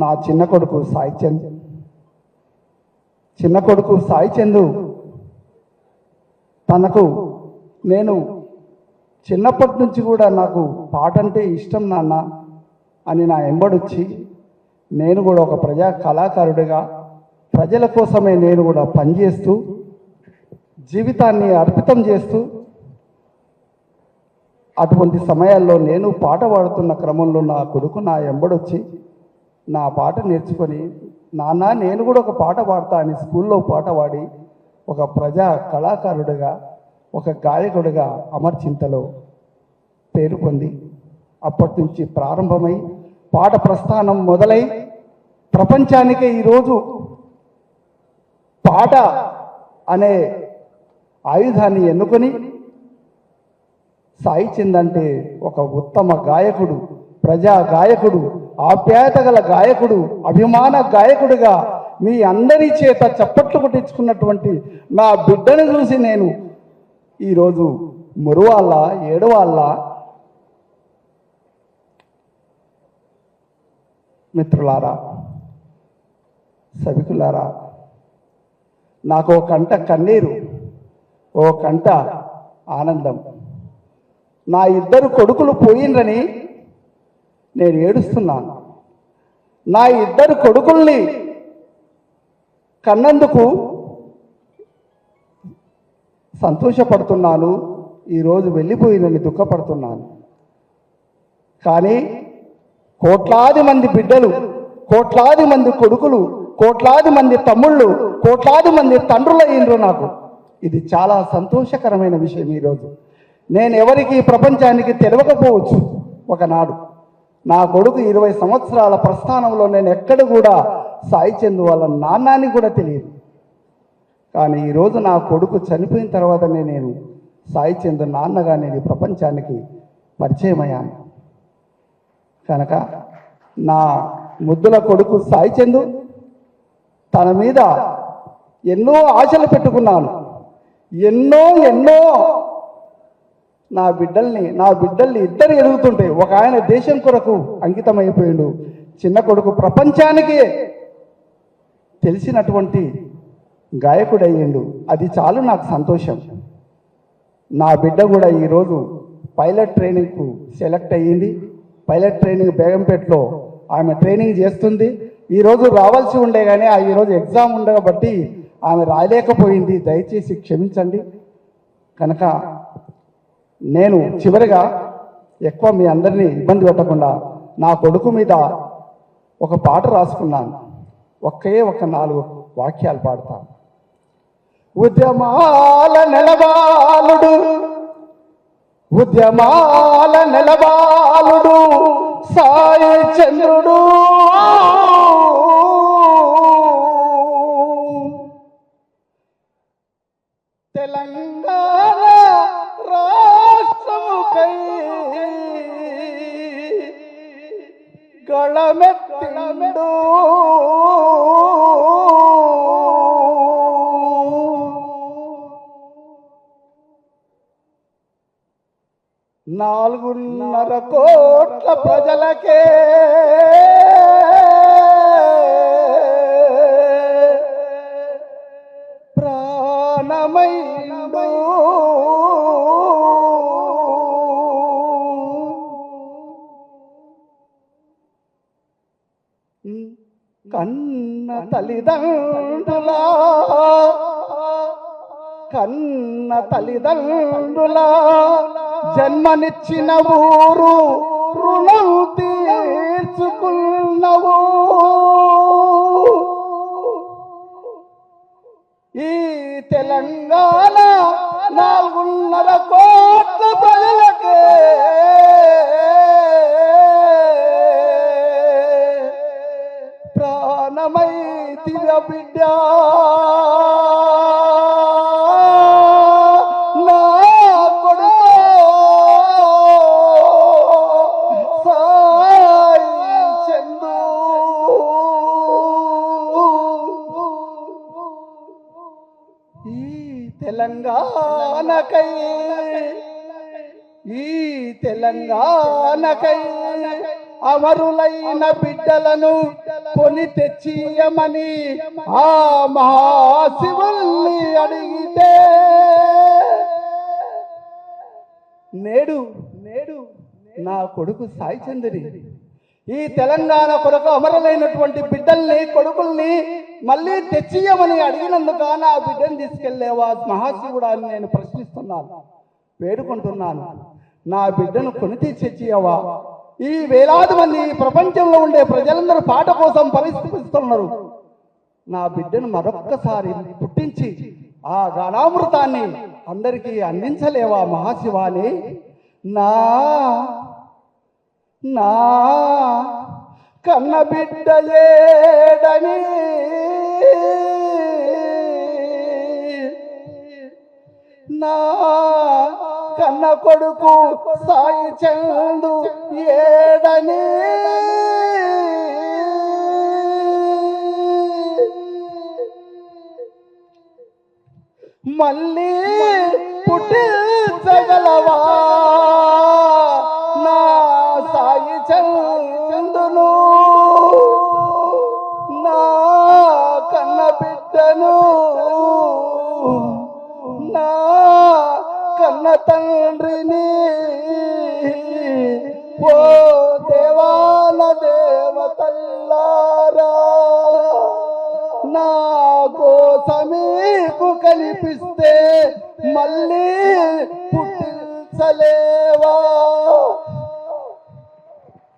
నా చిన్న కొడుకు సాయి చంద్. చిన్న కొడుకు సాయి చందు. తనకు నేను చిన్నప్పటి నుంచి కూడా నాకు పాట అంటే ఇష్టం నాన్న అని నా ఎంబడొచ్చి నేను కూడా ఒక ప్రజా కళాకారుడిగా ప్రజల కోసమే నేను కూడా పనిచేస్తూ జీవితాన్ని అర్పితం చేస్తూ అటువంటి సమయాల్లో నేను పాట పాడుతున్న క్రమంలో నా కొడుకు నా ఎంబడొచ్చి నా పాట నేర్చుకొని నాన్న నేను కూడా ఒక పాట పాడతా అని స్కూల్లో పాట పాడి ఒక ప్రజా కళాకారుడిగా ఒక గాయకుడిగా అమర్చింతలో పేరు పొంది అప్పటి నుంచి ప్రారంభమై పాట ప్రస్థానం మొదలై ప్రపంచానికే ఈరోజు పాట అనే ఆయుధాన్ని ఎన్నుకొని సాయి చంద్ అంటే ఒక ఉత్తమ గాయకుడు ప్రజా గాయకుడు ఆప్యాయత గల గాయకుడు అభిమాన గాయకుడిగా మీ అందరి చేత చప్పట్లు కొట్టించుకున్నటువంటి నా బిడ్డను చూసి నేను ఈరోజు మురువాళ్ళ ఏడవాళ్ళ మిత్రులారా సభికులారా నాకు ఓ కంట కన్నీరు ఓ కంట ఆనందం. నా ఇద్దరు కొడుకులు పోయిండ్రని నేను ఏడుస్తున్నాను. నా ఇద్దరు కొడుకుల్ని కన్నందుకు సంతోషపడుతున్నాను. ఈరోజు వెళ్ళిపోయిందని దుఃఖపడుతున్నాను. కానీ కోట్లాది మంది బిడ్డలు కోట్లాది మంది కొడుకులు కోట్లాది మంది తమ్ముళ్ళు కోట్లాది మంది తండ్రులు అయ్యిండ్రు నాకు. ఇది చాలా సంతోషకరమైన విషయం ఈరోజు. నేను ఎవరికి ప్రపంచానికి తెలియకపోవచ్చు ఒకనాడు నా కొడుకు ఇరవై సంవత్సరాల ప్రస్థానంలో నేను ఎక్కడ కూడా సాయి చందు వాళ్ళ నాన్నాన్ని కూడా తెలియదు. కానీ ఈరోజు నా కొడుకు చనిపోయిన తర్వాతనే నేను సాయి చందు నాన్నగా నేను ఈ ప్రపంచానికి పరిచయమయ్యాను. కనుక నా ముద్దుల కొడుకు సాయి చందు తన మీద ఎన్నో ఆశలు పెట్టుకున్నాను. ఎన్నో ఎన్నో నా బిడ్డల్ని నా బిడ్డల్ని ఇద్దరు ఎదుగుతుంటే ఒక ఆయన దేశం కొరకు అంకితమైపోయాడు. చిన్న కొడుకు ప్రపంచానికి తెలిసినటువంటి గాయకుడయ్యాడు. అది చాలు నాకు సంతోషం. నా బిడ్డ కూడా ఈరోజు పైలట్ ట్రైనింగ్కు సెలెక్ట్ అయ్యింది. పైలట్ ట్రైనింగ్ బేగంపేటలో ఆమె ట్రైనింగ్ చేస్తుంది. ఈరోజు రావాల్సి ఉండే కానీ ఆ ఈరోజు ఎగ్జామ్ ఉండబట్టి ఆమె రాలేకపోయింది. దయచేసి క్షమించండి. కనుక నేను చివరిగా ఎక్కువ మీ అందరినీ ఇబ్బంది పెట్టకుండా నా కొడుకు మీద ఒక పాట రాసుకున్నాను. ఒకే ఒక నాలుగు వాక్యాలు పాడతాను ఉద్యమాల నెలవాలుడు ఉద్యమాల నెలవాలుడు సాయి చంద్రుడు. నాలుగున్నర కోట్ల ప్రజలకే. ప్రాణమైండు. కన్న తల్లిదండ్రులా. కన్న తల్లిదండ్రులా. జన్మనిచ్చిన ఊరు రుణం తీర్చుకున్నవు. ఈ తెలంగాణ నాలుగున్నర కోట్ల ప్రజలకే ప్రాణమై తిర తెలంగాణకై ఈ తెలంగాణకై అమరులైన బిడ్డలను కొని తెచ్చియమని ఆ మహాశివుల్ని అడిగితే నేడు నేడు నా కొడుకు సాయి చంద్రి ఈ తెలంగాణ కొరకు అమరులైనటువంటి బిడ్డల్ని కొడుకుల్ని మళ్ళీ తెచ్చియమని అడిగినందుక నా బిడ్డను తీసుకెళ్ళేవా మహాశివుడా అని నేను ప్రశ్నిస్తున్నాను వేడుకుంటున్నాను. నా బిడ్డను కొని తెచ్చియవా ఈ వేలాది మంది ప్రపంచంలో ఉండే ప్రజలందరూ పాట కోసం పరిస్థితిస్తున్నారు. నా బిడ్డను మరొక్కసారి పుట్టించి ఆ గానామృతాన్ని అందరికీ అందించలేవా మహాశివాని? నా నా కన్న బిడ్డ నా కన్న కొడుకు సాయి చందు ఏడని మళ్ళీ పుట్టించగలవా? తండ్రిని. ఓ దేవాల దేవతల్లారా నా కోసమీకు కనిపిస్తే మళ్ళీ పుట్టించలేవా?